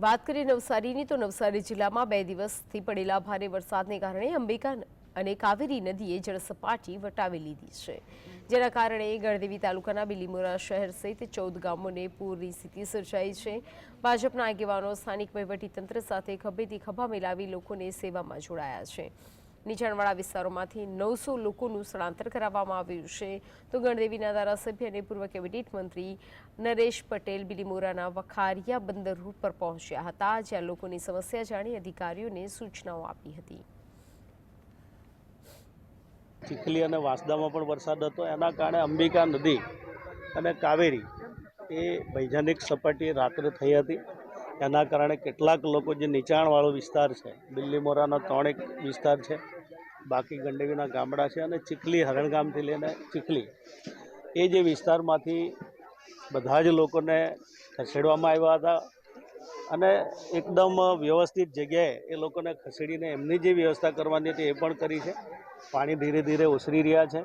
વાત કરીએ નવસારીની, તો નવસારી જિલ્લામાં બે દિવસથી પડેલા ભારે વરસાદને કારણે અંબિકા અને કાવેરી નદીએ જળસપાટી વટાવી લીધી છે. જેના કારણે ગણદેવી તાલુકાના બિલીમોરા શહેર સહિત ચૌદ ગામોને પૂરની સ્થિતિ સર્જાઈ છે. ભાજપના આગેવાનો સ્થાનિક વહીવટીતંત્ર સાથે ખભેથી ખભા મિલાવી લોકોને સેવામાં જોડાયા છે. નીચાણવાળા વિસ્તારોમાંથી નવસો લોકોનું સ્થળાંતર કરાવવામાં આવ્યું છે. તો ગણદેવીના ધારાસભ્ય અને પૂર્વ કેબિનેટ મંત્રી નરેશ પટેલ બિલીમોરાના વખારિયા બંદર રૂટ પર પહોંચ્યા હતા, જ્યાં લોકોની સમસ્યા જાણી અધિકારીઓને સૂચનાઓ આપી હતી. ચીખલી અને વાંસદામાં પણ વરસાદ હતો. એના કારણે અંબિકા નદી અને કાવેરી એ વૈજ્ઞાનિક સપાટીએ રાત્રે થઈ હતી. એના કારણે કેટલાક લોકો જે નીચાણવાળો વિસ્તાર છે, બિલ્લીમોરાનો ત્રણેક વિસ્તાર છે, બાકી ગંડેવીના ગામડા છે અને ચીખલી હરણગામથી લઈને ચીખલી, એ જે વિસ્તારમાંથી બધા જ લોકોને ખસેડવામાં આવ્યા હતા અને એકદમ વ્યવસ્થિત જગ્યાએ એ લોકોને ખસેડીને એમની જે વ્યવસ્થા કરવાની હતી એ પણ કરી છે. પાણી ધીરે ધીરે ઓસરી રહ્યા છે.